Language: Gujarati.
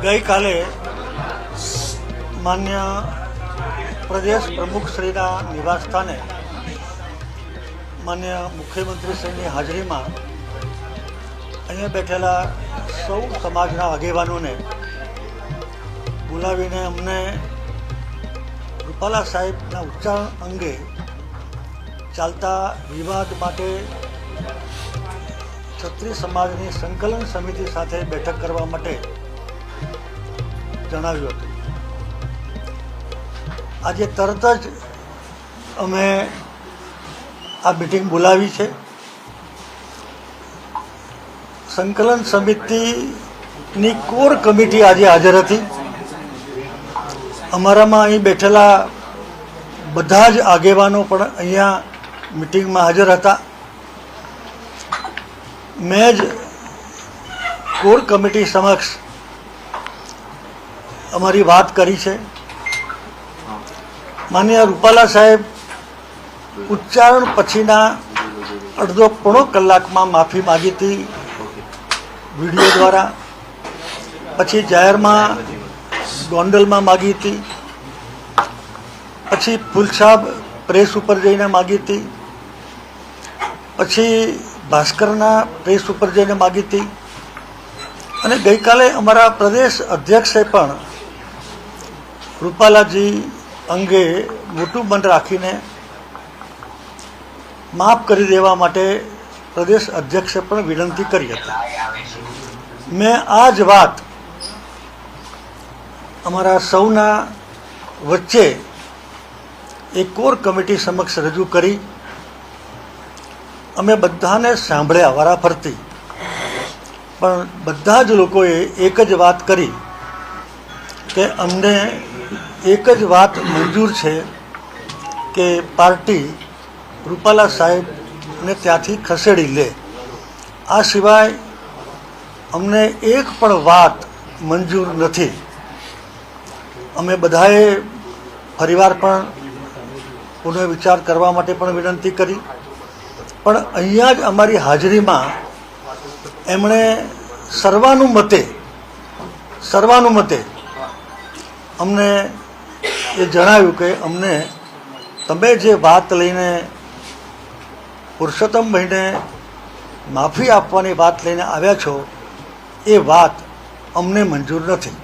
ગઈકાલે માન્ય પ્રદેશ પ્રમુખશ્રીના નિવાસસ્થાને માન્ય મુખ્યમંત્રીશ્રીની હાજરીમાં અહીંયા બેઠેલા સૌ સમાજના આગેવાનોને બોલાવીને અમને રૂપાલા સાહેબના ઉચ્ચારણ અંગે ચાલતા વિવાદ માટે ક્ષત્રિય સમાજની સંકલન સમિતિ સાથે બેઠક કરવા માટે જણાવ્યું હતું. આજે તરત જ અમે આ મિટિંગ બોલાવી છે. સંકલન સમિતિની કોર કમિટી આજે હાજર હતી. અમારામાં અહીં બેઠેલા બધા જ આગેવાનો પણ અહીંયા મિટિંગમાં હાજર હતા. મેં જ કોર કમિટી સમક્ષ અમારી વાત કરી છે. માન્ય રૂપાલા સાહેબ, ઉચ્ચારણ પછીના અડધો પોણો કલાકમાં માફી માગી હતી વીડિયો દ્વારા, પછી જાહેરમાં ગોંડલમાં માગી હતી પછી ફુલસાબ પ્રેસ ઉપર જઈને માગી હતી પછી ભાસ્કરના પ્રેસ ઉપર જઈને માગી હતી અને ગઈકાલે અમારા પ્રદેશ અધ્યક્ષે પણ રૂપાલાજી અંગે મોટું મન રાખીને માફ કરી દેવા માટે પ્રદેશ અધ્યક્ષે પણ વિનંતી કરી હતી. મેં આ જ વાત અમારા સૌના વચ્ચે એક કોર કમિટી સમક્ષ રજૂ કરી. અમે બધાને સાંભળ્યા વારાફરતી પણ બધા જ લોકોએ એક જ વાત કરી. કે અમને એક જ વાત મંજૂર છે કે પાર્ટી રૂપાલા સાહેબને ત્યાંથી ખસેડી લે. આ સિવાય અમને એક પણ વાત મંજૂર નથી. અમે બધાએ ફરીવાર પણ પુનઃવિચાર કરવા માટે પણ વિનંતી કરી. પણ અહીંયા જ અમારી હાજરીમાં એમણે સર્વાનુમતે સર્વાનુમતે અમને એ જણાવ્યું કે અમને તમે જે વાત લઈને પુરુષોત્તમ ભાઈને માફી આપવાની વાત લઈને આવ્યા છો, એ વાત અમને મંજૂર નથી.